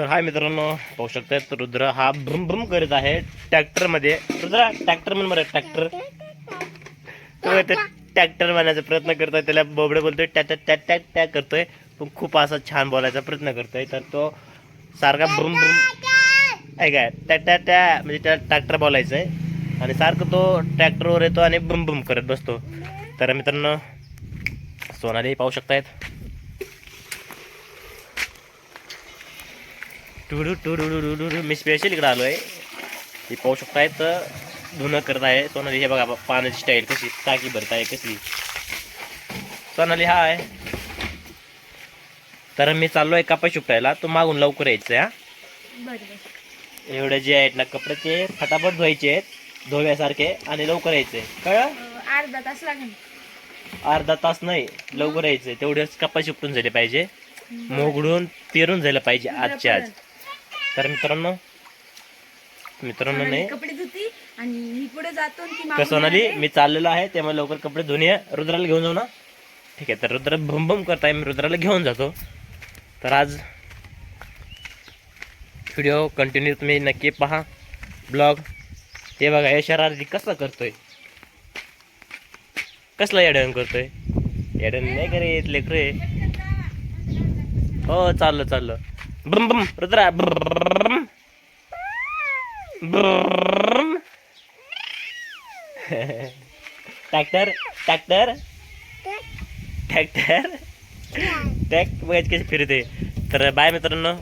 तर हाय मित्रांनो पाहू शकतायत रुद्र हा भ्रम भ्रम करत आहे ट्रॅक्टरमध्ये रुद्र ट्रॅक्टर म्हणून बरं ट्रॅक्टर. तो ट्रॅक्टर बनण्याचा प्रयत्न करतोय त्याला बोबडे बोलतोय टॅ टॅ टॅ टॅ टॅ करतोय. पण खूप असा छान बोलायचा प्रयत्न करतोय तर तो सारखा भ्रम भ्रम आहे काय टॅ टॅ टॅ म्हणजे त्याला ट्रॅक्टर बोलायचं आहे आणि सारखं तो ट्रॅक्टरवर येतो आणि भ्रम भ्रम करत बसतो. तर मित्रांनो सोनाली पाहू शकतायत. टुडू टुडू टुडू टुडू मी स्पेशल इकडे आलो आहे हे पाहू शकतायत धुणं करत आहे. सोनाली हे बघा पाण्याची स्टाईल कशी टाकी भरत आहे कशी सोनाली हा आहे तर मी चाललो आहे कपाशी उपटायला तो मागून लवकर यायचं हा. एवढे जे आहेत ना कपडे ते फटाफट धुवायचे आहेत. धुव्यासारखे आणि लवकर यायचे कळलं? अर्धा तास लागेल. अर्धा तास नाही लवकर यायचं तेवढेच कपाशी उपटून झाले पाहिजे. मोगडून पेरून झालं पाहिजे आजच्या आज. तर मित्रांनो मित्रांनो नाही कपडे धुती आणि मी पुढे जातो आणि ती तर सोनाली येते. मी चाललेलो आहे त्यामुळे लवकर कपडे धुणे रुद्राला घेऊन जाऊ ना. ठीक आहे तर रुद्र भम भम करताय मी रुद्राला घेऊन जातो. तर आज व्हिडिओ कंटिन्यू तुम्ही नक्की पहा. ब्लॉग हे बघा हे शरारती कसं करतोय? कसला येडण करतोय? येडण नाही करीत लेकरे. हो चाललं चाललं. ब्रम ब्रम रुद्रा ब्रम ब्रम. ट्रॅक्टर ट्रॅक्टर ट्रॅक्टर ट्रॅक बघायची कशी फिरते. तर बाय मित्रांनो.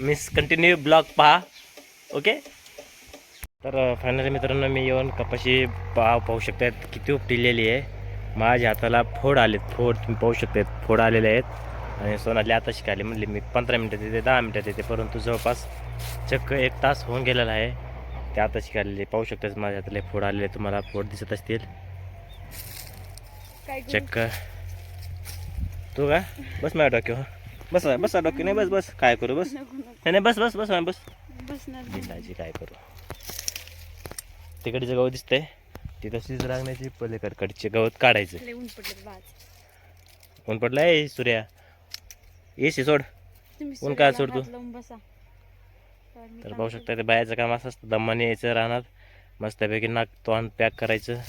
मिस कंटिन्यू ब्लॉग पहा. ओके तर फायनली मित्रांनो मी येऊन कपाशी पाव पाहू शकतात किती उपटिलेली आहे. माझ्या हाताला फोड आलेत. फोड तुम्ही पाहू शकतात फोड आलेले आहेत. आणि सोनाली आता शिकायली म्हणली मी पंधरा मिनटात येते दहा मिनटात येते परंतु जवळपास चक्क एक तास होऊन गेलेला आहे. ते आता शिकायलेले पाहू शकतात माझ्या हाताला फोड आलेले तुम्हाला फोड दिसत असतील? चक्क. तू का? बस माझ्या डोक्यावर. बस बस डोक्या नाही बस बस. काय करू बस. नाही नाही बस बस बस बस. बिंदाची काय करू? तिकडचे गवत दिसतंय. ती तशीच रांगण्याची पलीकडकडचे गवत काढायचं. ऊन पडलाय सूर्या. येशी सोड. तुम्ही ऊन काय लावून बसा. तर पाहू. शकता ते बायाचं काम असं असतं. दम्माने यायचं राहणार मस्तपैकी नाक तोंड पॅक करायचं.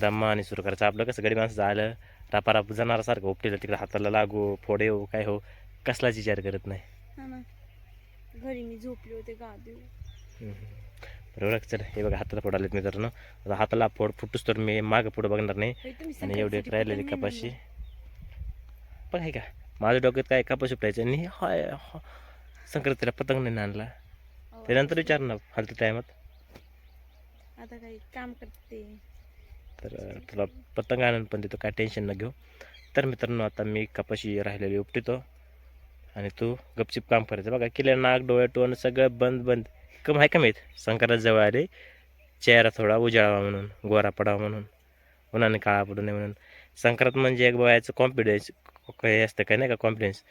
दम्मा आणि सुरू करायचं. आपलं कसं गडी माणसं झालं रापाराप जनारासारखं उपटेलं तिकडे हाताला लागू फोडे हो काय हो कसलाच विचार करत नाही. हा ना. घरी मी झोपले होते गादी बरोबर चल. हे बघा हाताला फोड आलेत मित्रांनो. आता हाताला फोड फुटूस तर मी मागं पुढं बघणार नाही. आणि एवढे राहिलेली कपाशी. पण आहे का? माझ्या डोक्यात काय कपाशी उपटायचं आणि हाय हा- संक्रांतीला पतंग नाही आणला. त्यानंतर विचार ना फालतू टायमात. आता काही काम करते. तर तुला पतंग आणून पण देतो काय टेन्शन न घेऊ. तर मित्रांनो आता मी कपाशी राहिलेली उपटितो. आणि तू गपचिप काम करायचं. बघा किल्ल्या नाक डोळे टोन सगळं बंद बंद. कम आहे का माहीत? संक्रांत जवळ आले. चेहरा थोडा उजाळावा म्हणून गोरा पडावा म्हणून. उन्हाने काळा पडू नये म्हणून. संक्रांत म्हणजे एक बघायचं कॉन्फिडन्स हे असतं काय नाही का कॉन्फिडन्स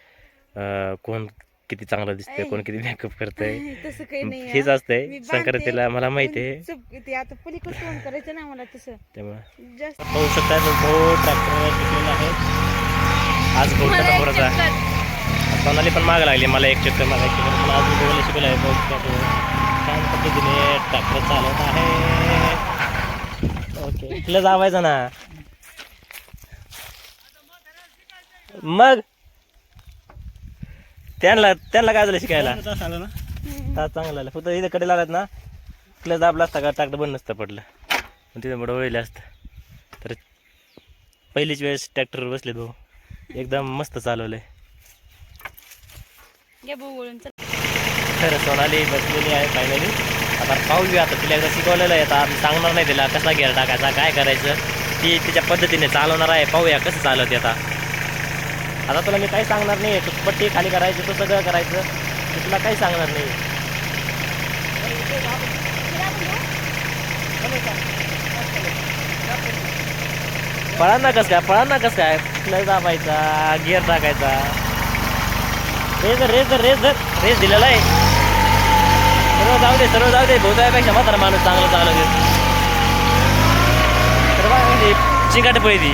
कोण किती चांगलं दिसतंय कोण किती मेकअप करतंय तसं काही नाही हेच. असतंय संक्रांतीला मला माहिती आहे ते आता पलीकडे तोंड करायचं ना मला तसं त्यामुळे जास्त पाहू शकता भाऊ ट्रॅक्टरवर शिकलेला आहे आज मला एक थोडासा चक्कर. सोनाली पण माग लागली मला एक चक्कर मागायची पण मला अजून शिकवलं आहे तो. छान पद्धतीने ट्रॅक्टर चालवत आहे ओके इथलं जावायचं ना मग? त्यांना त्यांना काय झालं शिकायला? तास चांगला आला फक्त इथे कडे लागत ना क्लच दाबला असता का ट्रॅक्टर बंद नसतं पडलं. पण तिथे मोठं वळले असतं. तर पहिलीच वेळेस ट्रॅक्टरवर बसले भाऊ. एकदम मस्त चालवलंय. तर सोनाली बसलेली आहे फायनली आता पाहूया आता तिला एकदा शिकवलेलं आहे. आता आम्ही सांगणार नाही तिला कसा गेअर टाकायचा काय करायचं. ती तिच्या पद्धतीने चालवणार आहे. पाहूया कसं चालवते आता. आता तुला मी काही सांगणार नाही. आहे पट्टी खाली करायची तू सगळं करायचं. मी तुला काही सांगणार नाही. पळा ना कसं काय? फळांना कसं काय? नाही दाबायचा गिअर टाकायचा. रेस धर, रेस धर, रेस धर. रेस दिलेला आहे. सर्व जाऊ दे सर्व जाऊ दे. बहुतापेक्षा मात्र माणूस चांगलं चालवते तर म्हणजे चिंगाट पळी ती.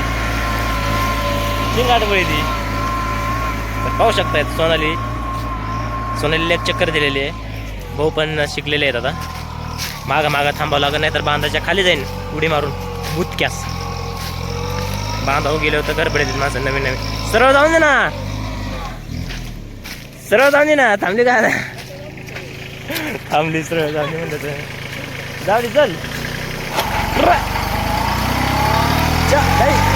चिंगाट पळी ती. पाहू शकतायत सोनाली. सोनालीला एक चक्कर दिलेली आहे. भाऊ पण शिकलेले आहेत आता. मागा मागा थांबावं लागत नाही तर बांधाच्या खाली जाईन उडी मारून. बुतक्यास बांधाव गेले होतं गडबडीत माझं नवीन नवीन. सरळ जाऊन दे ना. सरळ जाऊन दे ना. थांबली का? थांबली सरळ जाऊन दे म्हणलं जाऊ दे चल चल.